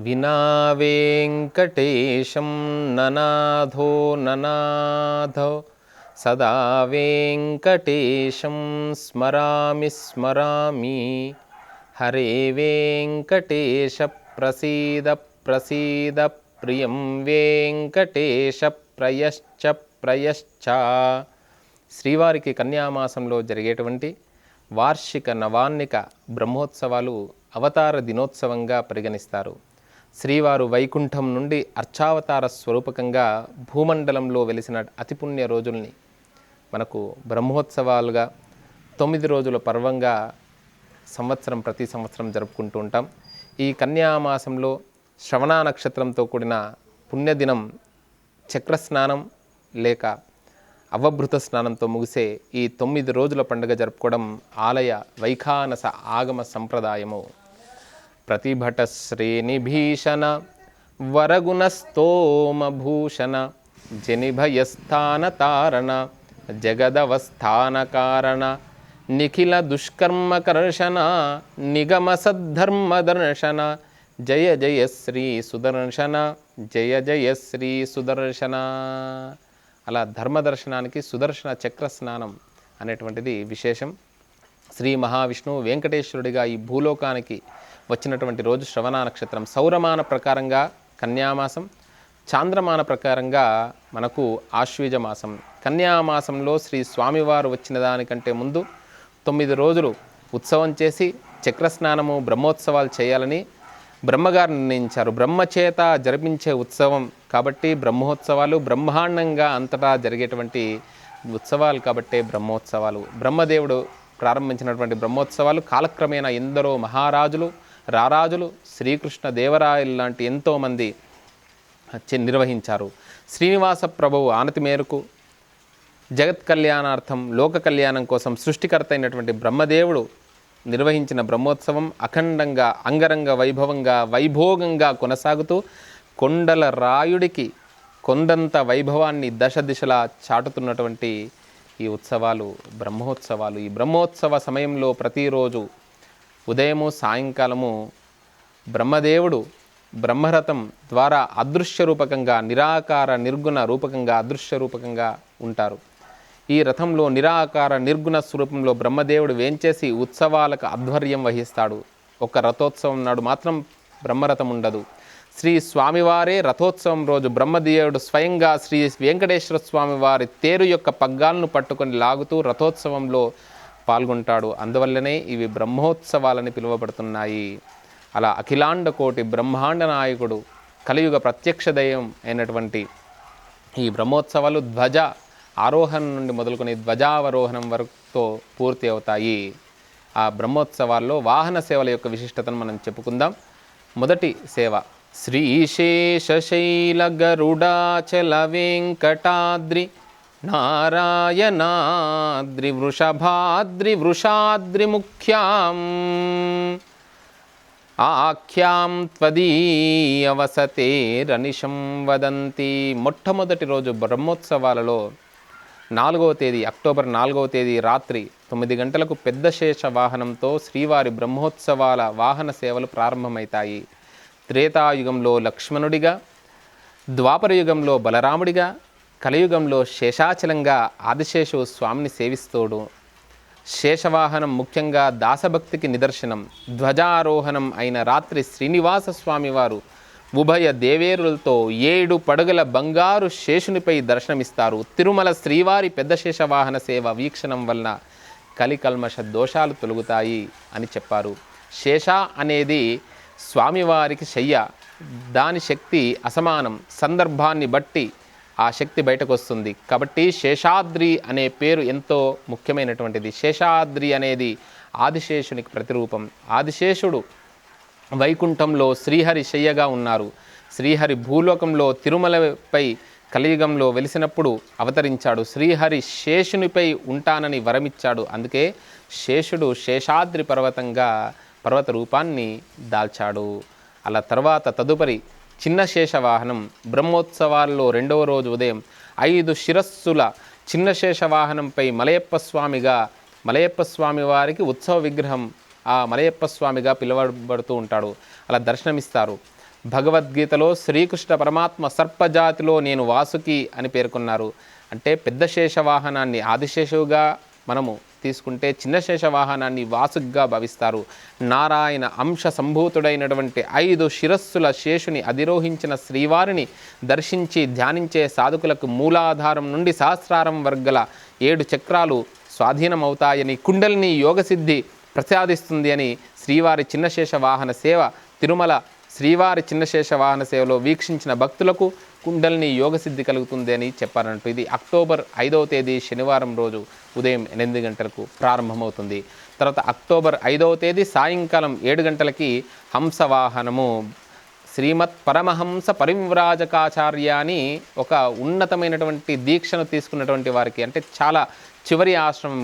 వినా వెంకటేశం ననాథో ననాథో సదా వేంకటేశం స్మరామి స్మరామి. హరే వెంకటేశ ప్రసీద ప్రసీద ప్రియం వెంకటేశ ప్రయశ్చ ప్రయశ్చ. శ్రీవారికి కన్యామాసంలో జరిగేటువంటి వార్షిక నవాన్నిక బ్రహ్మోత్సవాలు అవతార దినోత్సవంగా పరిగణిస్తారు. శ్రీవారు వైకుంఠం నుండి అర్చావతార స్వరూపకంగా భూమండలంలో వెలిసిన అతి పుణ్య రోజుల్ని మనకు బ్రహ్మోత్సవాలుగా తొమ్మిది రోజుల పర్వంగా సంవత్సరం ప్రతి సంవత్సరం జరుపుకుంటూ ఉంటాం. ఈ కన్యామాసంలో శ్రవణ నక్షత్రంతో కూడిన పుణ్యదినం చక్రస్నానం లేక అవభృత స్నానంతో ముగిసే ఈ తొమ్మిది రోజుల పండుగ జరుపుకోవడం ఆలయ వైఖానస ఆగమ సంప్రదాయము. ప్రతిభట శ్రేణిభీషణ వరగుణస్తోమభూషణ జనిభయస్థాన తారణ జగదవస్థాన కారణ నిఖిల దుష్కర్మకర్షణ నిగమ దర్శన జయ జయ శ్రీ సుదర్శన జయ జయ శ్రీ సుదర్శన అలా ధర్మదర్శనానికి సుదర్శన చక్ర స్నానం అనేటువంటిది విశేషం. శ్రీ మహావిష్ణువు వెంకటేశ్వరుడిగా ఈ భూలోకానికి వచ్చినటువంటి రోజు శ్రవణ నక్షత్రం. సౌరమాన ప్రకారంగా కన్యామాసం చాంద్రమాన ప్రకారంగా మనకు ఆశ్వీజ మాసం కన్యామాసంలో శ్రీ స్వామివారు వచ్చిన దానికంటే ముందు తొమ్మిది రోజులు ఉత్సవం చేసి చక్రస్నానము బ్రహ్మోత్సవాలు చేయాలని బ్రహ్మగారు నిర్ణయించారు. బ్రహ్మచేత జరిపించే ఉత్సవం కాబట్టి బ్రహ్మోత్సవాలు బ్రహ్మాండంగా అంతటా జరిగేటువంటి ఉత్సవాలు కాబట్టే బ్రహ్మోత్సవాలు. బ్రహ్మదేవుడు ప్రారంభించినటువంటి బ్రహ్మోత్సవాలు కాలక్రమేణా ఎందరో మహారాజులు రారాజులు శ్రీకృష్ణ దేవరాయలు లాంటి ఎంతోమంది నిర్వహించారు. శ్రీనివాస ప్రభువు ఆనతి మేరకు జగత్ కళ్యాణార్థం లోక కళ్యాణం కోసం సృష్టికర్త అయినటువంటి బ్రహ్మదేవుడు నిర్వహించిన బ్రహ్మోత్సవం అఖండంగా అంగరంగ వైభవంగా వైభోగంగా కొనసాగుతూ కొండల రాయుడికి కొండంత వైభవాన్ని దశ దిశలా చాటుతున్నటువంటి ఈ ఉత్సవాలు బ్రహ్మోత్సవాలు. ఈ బ్రహ్మోత్సవ సమయంలో ప్రతిరోజు ఉదయము సాయంకాలము బ్రహ్మదేవుడు బ్రహ్మరథం ద్వారా అదృశ్య రూపకంగా నిరాకార నిర్గుణ రూపకంగా అదృశ్య రూపకంగా ఉంటారు. ఈ రథంలో నిరాకార నిర్గుణ స్వరూపంలో బ్రహ్మదేవుడు వేంచేసి ఉత్సవాలకు ఆధ్వర్యం వహిస్తాడు? ఒక రథోత్సవం నాడు మాత్రం బ్రహ్మరథం ఉండదు. శ్రీ స్వామివారే రథోత్సవం రోజు బ్రహ్మదేవుడు స్వయంగా శ్రీ వెంకటేశ్వర స్వామివారి తేరు యొక్క పగ్గాలను పట్టుకొని లాగుతూ రథోత్సవంలో పాల్గొంటాడు. అందువల్లనే ఇవి బ్రహ్మోత్సవాలని పిలువబడుతున్నాయి. అలా అఖిలాండ కోటి బ్రహ్మాండ నాయకుడు కలియుగ ప్రత్యక్ష దయం అయినటువంటి ఈ బ్రహ్మోత్సవాలు ధ్వజ ఆరోహణం నుండి మొదలుకొని ధ్వజావరోహణం వరకుతో పూర్తి అవుతాయి. ఆ బ్రహ్మోత్సవాల్లో వాహన సేవల యొక్క విశిష్టతను మనం చెప్పుకుందాం. మొదటి సేవ శ్రీశేషశైల గరుడాచల వెంకటాద్రి నారాయణాద్రివృషభాద్రివృషాద్రిముఖ్యాం వృషభాద్రి వృషాద్రి ఆఖ్యాం త్వదీయవసతేరనిశం వదంతి మొట్టమొదటి రోజు బ్రహ్మోత్సవాలలో నాలుగవ తేదీ అక్టోబర్ నాలుగవ తేదీ రాత్రి తొమ్మిది గంటలకు పెద్ద శేష వాహనంతో శ్రీవారి బ్రహ్మోత్సవాల వాహన సేవలు ప్రారంభమవుతాయి త్రేతాయుగంలో లక్ష్మణుడిగా ద్వాపర యుగంలో బలరాముడిగా కలియుగంలో శేషాచలంగా ఆదిశేషు స్వామిని సేవిస్తోడు. శేషవాహనం ముఖ్యంగా దాసభక్తికి నిదర్శనం. ధ్వజారోహణం అయిన రాత్రి శ్రీనివాస స్వామివారు ఉభయ దేవేరులతో ఏడు పడుగల బంగారు శేషునిపై దర్శనమిస్తారు. తిరుమల శ్రీవారి పెద్ద శేషవాహన సేవ వీక్షణం వలన కలికల్మష దోషాలు తొలుగుతాయి అని చెప్పారు. శేష అనేది స్వామివారికి శయ్య. దాని శక్తి అసమానం. సందర్భాన్ని బట్టి ఆ శక్తి బయటకు వస్తుంది కాబట్టి శేషాద్రి అనే పేరు ఎంతో ముఖ్యమైనటువంటిది. శేషాద్రి అనేది ఆదిశేషునికి ప్రతిరూపం. ఆదిశేషుడు వైకుంఠంలో శ్రీహరి శయ్యగా ఉన్నారు. శ్రీహరి భూలోకంలో తిరుమలపై కలియుగంలో వెలిసినప్పుడు అవతరించాడు. శ్రీహరి శేషునిపై ఉంటానని వరమిచ్చాడు. అందుకే శేషుడు శేషాద్రి పర్వతంగా పర్వత రూపాన్ని దాల్చాడు. అలా తర్వాత తదుపరి చిన్న శేషవాహనం బ్రహ్మోత్సవాల్లో రెండవ రోజు ఉదయం ఐదు శిరస్సుల చిన్న శేషవాహనంపై మలయప్ప స్వామిగా మలయప్ప స్వామి వారికి ఉత్సవ విగ్రహం ఆ మలయప్ప స్వామిగా పిలువబడుతూ ఉంటాడు. అలా దర్శనమిస్తారు. భగవద్గీతలో శ్రీకృష్ణ పరమాత్మ సర్పజాతిలో నేను వాసుకి అని పేర్కొన్నారు. అంటే పెద్ద శేషవాహనాన్ని ఆదిశేషువుగా మనము తీసుకుంటే చిన్న శేష వాహనాన్ని వాసుగ్గా భావిస్తారు. నారాయణ అంశ సంభూతుడైనటువంటి ఐదు శిరస్సుల శేషుని అధిరోహించిన శ్రీవారిని దర్శించి ధ్యానించే సాధకులకు మూలాధారం నుండి సహస్రారం వర్గల ఏడు చక్రాలు స్వాధీనమవుతాయని కుండలిని యోగసిద్ధి ప్రసాదిస్తుంది అని శ్రీవారి చిన్నశేష వాహన సేవ తిరుమల శ్రీవారి చిన్నశేష వాహన సేవలో వీక్షించిన భక్తులకు కుండలిని యోగసిద్ధి కలుగుతుంది అని చెప్పారంటూ ఇది అక్టోబర్ ఐదవ తేదీ శనివారం రోజు ఉదయం ఎనిమిది గంటలకు ప్రారంభమవుతుంది. తర్వాత అక్టోబర్ ఐదవ తేదీ సాయంకాలం ఏడు గంటలకి హంసవాహనము. శ్రీమత్ పరమహంస పరివ్రాజకాచార్య అని ఒక ఉన్నతమైనటువంటి దీక్షను తీసుకున్నటువంటి వారికి అంటే చాలా చివరి ఆశ్రమం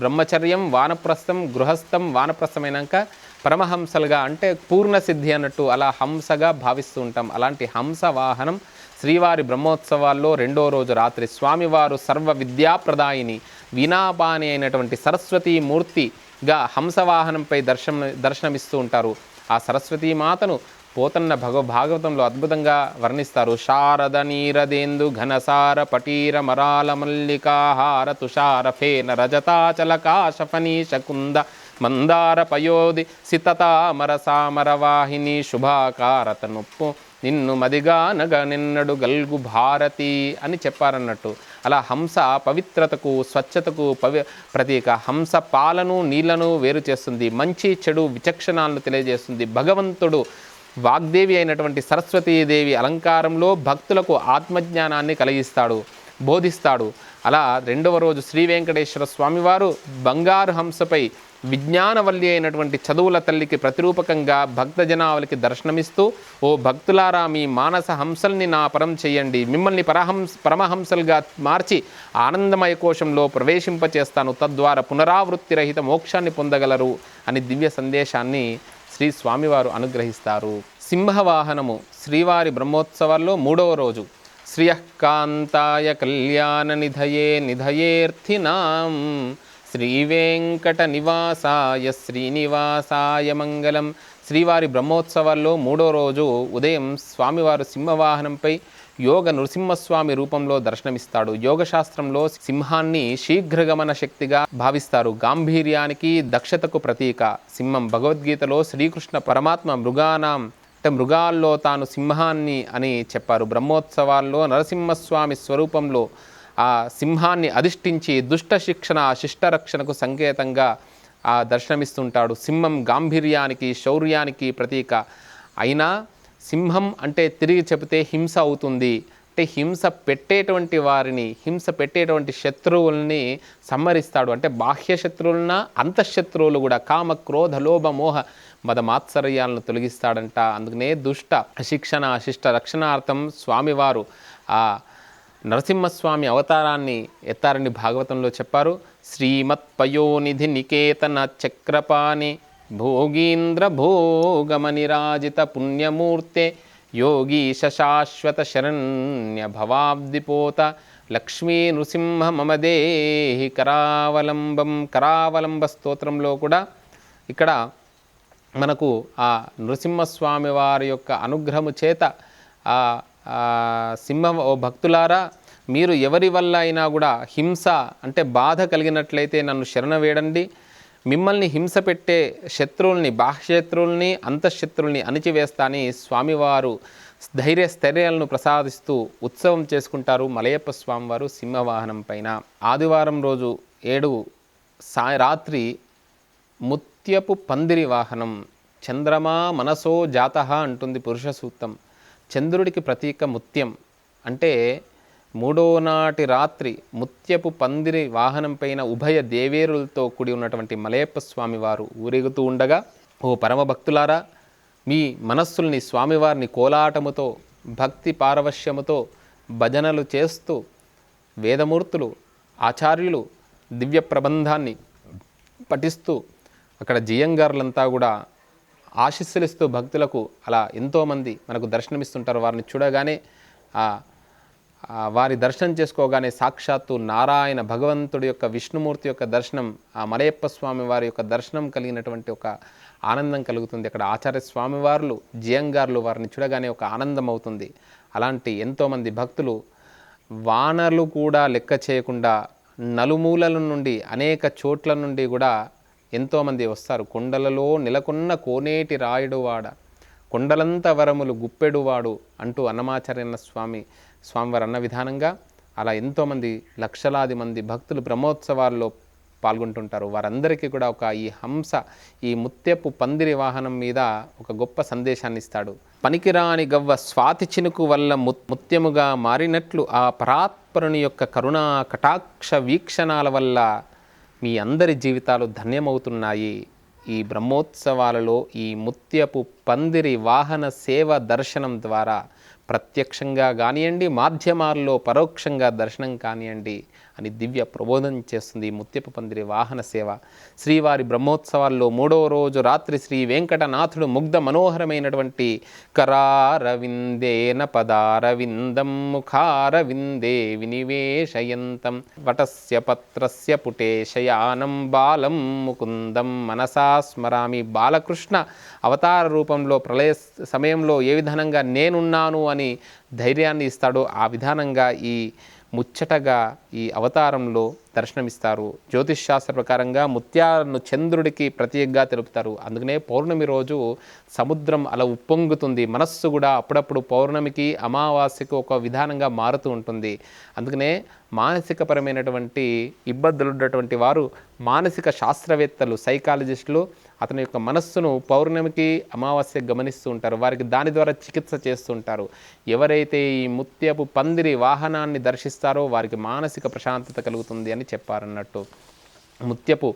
బ్రహ్మచర్యం వానప్రస్థం గృహస్థం వానప్రస్థమైనాక పరమహంసలుగా అంటే పూర్ణసిద్ధి అన్నట్టు అలా హంసగా భావిస్తూ ఉంటాం. అలాంటి హంస వాహనం శ్రీవారి బ్రహ్మోత్సవాల్లో రెండో రోజు రాత్రి స్వామివారు సర్వ విద్యాప్రదాయిని వీణాపాని అయినటువంటి సరస్వతీ మూర్తిగా హంసవాహనంపై దర్శనం దర్శనమిస్తూ ఉంటారు. ఆ సరస్వతీ మాతను పోతన్న భగవ భాగవతంలో అద్భుతంగా వర్ణిస్తారు. శారద నీరదేందు ఘనసార పటీర మరాల మల్లికాహార తుషార ఫేన రజతాచలకాశఫనీ శకుంద మందార పయోది సితతామర సామర వాహిని శుభాకారత నొప్పు నిన్ను మదిగానగ నిన్నడు గల్గు భారతి అని చెప్పారన్నట్టు. అలా హంస పవిత్రతకు స్వచ్ఛతకు పవి ప్రతీక. హంస పాలను నీళ్ళను వేరు చేస్తుంది. మంచి చెడు విచక్షణాలను తెలియజేస్తుంది. భగవంతుడు వాగ్దేవి అయినటువంటి సరస్వతీదేవి అలంకారంలో భక్తులకు ఆత్మజ్ఞానాన్ని కలిగిస్తాడు బోధిస్తాడు. అలా రెండవ రోజు శ్రీ వెంకటేశ్వర స్వామివారు బంగారు హంసపై విజ్ఞానవల్లి అయినటువంటి చదువుల తల్లికి ప్రతిరూపకంగా భక్త జనావళికి దర్శనమిస్తూ ఓ భక్తులారా మీ మానస హంసల్ని నా పరం చేయండి. మిమ్మల్ని పరహంస పరమహంసలుగా మార్చి ఆనందమయ కోశంలో ప్రవేశింపచేస్తాను. తద్వారా పునరావృత్తి రహిత మోక్షాన్ని పొందగలరు అని దివ్య సందేశాన్ని శ్రీ స్వామివారు అనుగ్రహిస్తారు. సింహవాహనము శ్రీవారి బ్రహ్మోత్సవాల్లో మూడవ రోజు. శ్రియకాంతాయ కళ్యాణ నిధయే నిధయేర్థినాం శ్రీ నివాసాయ శ్రీనివాసాయ మంగళం. శ్రీవారి బ్రహ్మోత్సవాల్లో మూడో రోజు ఉదయం స్వామివారు సింహవాహనంపై యోగ నృసింహస్వామి రూపంలో దర్శనమిస్తాడు. యోగశాస్త్రంలో సింహాన్ని శీఘ్రగమన శక్తిగా భావిస్తారు. గాంభీర్యానికి దక్షతకు ప్రతీక. సింహం భగవద్గీతలో శ్రీకృష్ణ పరమాత్మ మృగానాం అంటే మృగాల్లో తాను సింహాన్ని అని చెప్పారు. బ్రహ్మోత్సవాల్లో నరసింహస్వామి స్వరూపంలో ఆ సింహాన్ని అధిష్ఠించి దుష్ట శిక్షణ శిష్టరక్షణకు సంకేతంగా ఆ దర్శనమిస్తుంటాడు. సింహం గాంభీర్యానికి శౌర్యానికి ప్రతీక. అయినా సింహం అంటే తిరిగి చెబితే హింస అవుతుంది. అంటే హింస పెట్టేటువంటి వారిని హింస పెట్టేటువంటి శత్రువుల్ని సంహరిస్తాడు. అంటే బాహ్య శత్రువులన అంతఃశత్రువులు కూడా కామ క్రోధ లోభ మోహ మద మాత్సర్యాలను తొలగిస్తాడంట. అందుకనే దుష్ట శిక్షణ శిష్ట రక్షణార్థం స్వామివారు ఆ నరసింహస్వామి అవతారాన్ని ఎత్తారని భాగవతంలో చెప్పారు. శ్రీమత్ పయోనిధి నికేతన చక్రపాణి భోగీంద్ర భోగమనిరాజిత పుణ్యమూర్తే యోగీశ శాశ్వత శరణ్య భవాబ్దిపోత లక్ష్మీ నృసింహ మమదేహి కరావలంబం కరావలంబ స్తోత్రంలో కూడా ఇక్కడ మనకు ఆ నృసింహస్వామి వారి యొక్క అనుగ్రహము చేత ఆ సింహ ఓ భక్తులారా మీరు ఎవరి వల్ల అయినా కూడా హింస అంటే బాధ కలిగినట్లయితే నన్ను శరణ వేడండి. మిమ్మల్ని హింస పెట్టే శత్రువుల్ని బాహ్యశత్రువుల్ని అంతఃశత్రువుల్ని అణిచివేస్తాని స్వామివారు ధైర్య స్థైర్యాలను ప్రసాదిస్తూ ఉత్సవం చేసుకుంటారు మలయప్ప స్వామివారు సింహవాహనం పైన. ఆదివారం రోజు ఏడు సా రాత్రి ముత్యపు పందిరి వాహనం చంద్రమా మనసో జాత అంటుంది పురుష సూక్తం. చంద్రుడికి ప్రతీక ముత్యం అంటే మూడో నాటి రాత్రి ముత్యపు పందిరి వాహనం పైన ఉభయ దేవేరులతో కూడి ఉన్నటువంటి మలయప్ప స్వామి వారు ఊరేగుతూ ఉండగా ఓ పరమభక్తులారా మీ మనస్సుల్ని స్వామివారిని కోలాటముతో భక్తి పారవశ్యముతో భజనలు చేస్తూ వేదమూర్తులు ఆచార్యులు దివ్య ప్రబంధాన్ని పఠిస్తూ అక్కడ జియంగారులంతా కూడా ఆశీస్సులిస్తూ భక్తులకు అలా ఎంతోమంది మనకు దర్శనమిస్తుంటారు. వారిని చూడగానే వారి దర్శనం చేసుకోగానే సాక్షాత్తు నారాయణ భగవంతుడి యొక్క విష్ణుమూర్తి యొక్క దర్శనం ఆ మలయప్ప స్వామి వారి యొక్క దర్శనం కలిగినటువంటి ఒక ఆనందం కలుగుతుంది. అక్కడ ఆచార్య స్వామివార్లు జియంగార్లు వారిని చూడగానే ఒక ఆనందం అవుతుంది. అలాంటి ఎంతోమంది భక్తులు వానలు కూడా లెక్క చేయకుండా నలుమూలల నుండి అనేక చోట్ల నుండి కూడా ఎంతోమంది వస్తారు. కొండలలో నెలకొన్న కోనేటి రాయుడువాడ కొండలంత వరములు గుప్పెడువాడు అంటూ అన్నమాచార్యన్న స్వామి స్వామివారు అన్న విధానంగా అలా ఎంతోమంది లక్షలాది మంది భక్తులు బ్రహ్మోత్సవాల్లో పాల్గొంటుంటారు. వారందరికీ కూడా ఒక ఈ హంస ఈ ముత్యపు పందిరి వాహనం మీద ఒక గొప్ప సందేశాన్ని ఇస్తాడు. పనికిరాని గవ్వ స్వాతి చినుకు వల్ల ము- ముత్యముగా మారినట్లు ఆ పరాత్పరుని యొక్క కరుణా కటాక్ష వీక్షణాల వల్ల మీ అందరి జీవితాలు ధన్యమవుతున్నాయి. ఈ బ్రహ్మోత్సవాలలో ఈ ముత్యపు పందిరి వాహన సేవ దర్శనం ద్వారా ప్రత్యక్షంగా కానివ్వండి మాధ్యమాల్లో పరోక్షంగా దర్శనం కానివ్వండి అని దివ్య ప్రబోధం చేస్తుంది ముత్యపు పందిరి వాహన సేవ. శ్రీవారి బ్రహ్మోత్సవాల్లో మూడవ రోజు రాత్రి శ్రీ వెంకటనాథుడు ముగ్ధ మనోహరమైనటువంటి కరారవిందేన పదారవిందం ముఖారవిందే వినివేశయంతం వటస్య పత్రస్య పుటే శయానం బాలం ముకుందం మనసా స్మరామి బాలకృష్ణ అవతార రూపంలో ప్రళయ సమయంలో ఏ విధానంగా నేనున్నాను అని అని ధైర్యాన్ని ఇస్తాడో ఆ విధానంగా ఈ ముచ్చటగా ఈ అవతారంలో దర్శనమిస్తారు. జ్యోతిష్ శాస్త్ర ప్రకారంగా ముత్యాలను చంద్రుడికి ప్రతీకగా తెలుపుతారు. అందుకనే పౌర్ణమి రోజు సముద్రం అలా ఉప్పొంగుతుంది. మనస్సు కూడా అప్పుడప్పుడు పౌర్ణమికి అమావాస్యకు ఒక విధానంగా మారుతూ ఉంటుంది. అందుకనే మానసికపరమైనటువంటి ఇబ్బందులు ఉన్నటువంటి వారు మానసిక శాస్త్రవేత్తలు సైకాలజిస్టులు అతని యొక్క మనస్సును పౌర్ణమికి అమావాస్య గమనిస్తూ ఉంటారు. వారికి దాని ద్వారా చికిత్స చేస్తుంటారు ఎవరైతే ఈ ముత్యపు పందిరి వాహనాన్ని దర్శిస్తారో వారికి మానసిక ప్రశాంతత కలుగుతుంది అని చెప్పారన్నట్టు. ముత్యపు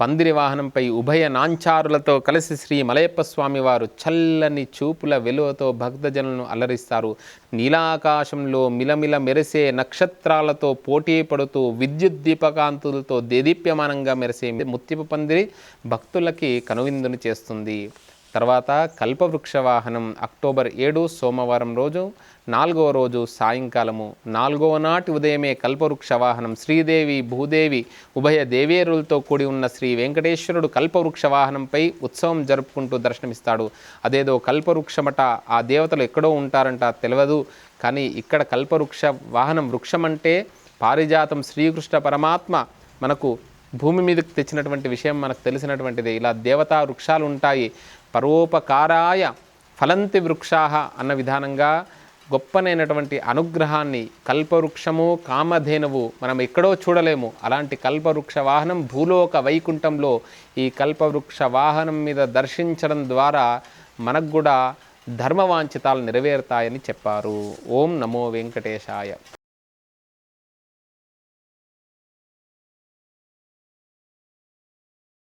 పందిరి వాహనంపై ఉభయ నాంచారులతో కలిసి శ్రీ మలయప్ప స్వామి వారు చల్లని చూపుల వెలువతో భక్తజనులను అలరిస్తారు. నీలాకాశంలో మిలమిల మెరిసే నక్షత్రాలతో పోటీ పడుతూ విద్యుత్ దీపకాంతులతో దేదీప్యమానంగా మెరిసే ముత్యపు పందిరి భక్తులకి కనువిందును చేస్తుంది. తర్వాత కల్పవృక్ష వాహనం అక్టోబర్ ఏడు సోమవారం రోజు నాలుగవ రోజు సాయంకాలము. నాలుగవ నాటి ఉదయమే కల్పవృక్ష వాహనం శ్రీదేవి భూదేవి ఉభయ దేవేరులతో కూడి ఉన్న శ్రీ వెంకటేశ్వరుడు కల్పవృక్ష వాహనంపై ఉత్సవం జరుపుకుంటూ దర్శనమిస్తాడు. అదేదో కల్పవృక్షమట ఆ దేవతలు ఎక్కడో ఉంటారంట తెలియదు కానీ ఇక్కడ కల్పవృక్ష వాహనం వృక్షం అంటే పారిజాతం శ్రీకృష్ణ పరమాత్మ మనకు భూమి మీదకి తెచ్చినటువంటి విషయం మనకు తెలిసినటువంటిది. ఇలా దేవతా వృక్షాలు ఉంటాయి పరోపకారాయ ఫలంతి వృక్షాహ అన్న విధానంగా గొప్పనైనటువంటి అనుగ్రహాన్ని కల్పవృక్షము కామధేనువు మనం ఎక్కడో చూడలేము. అలాంటి కల్పవృక్ష వాహనం భూలోక వైకుంఠంలో ఈ కల్పవృక్ష వాహనం మీద దర్శించడం ద్వారా మనకు కూడా ధర్మవాంఛితాలు నెరవేరుతాయని చెప్పారు. ఓం నమో వెంకటేశాయ.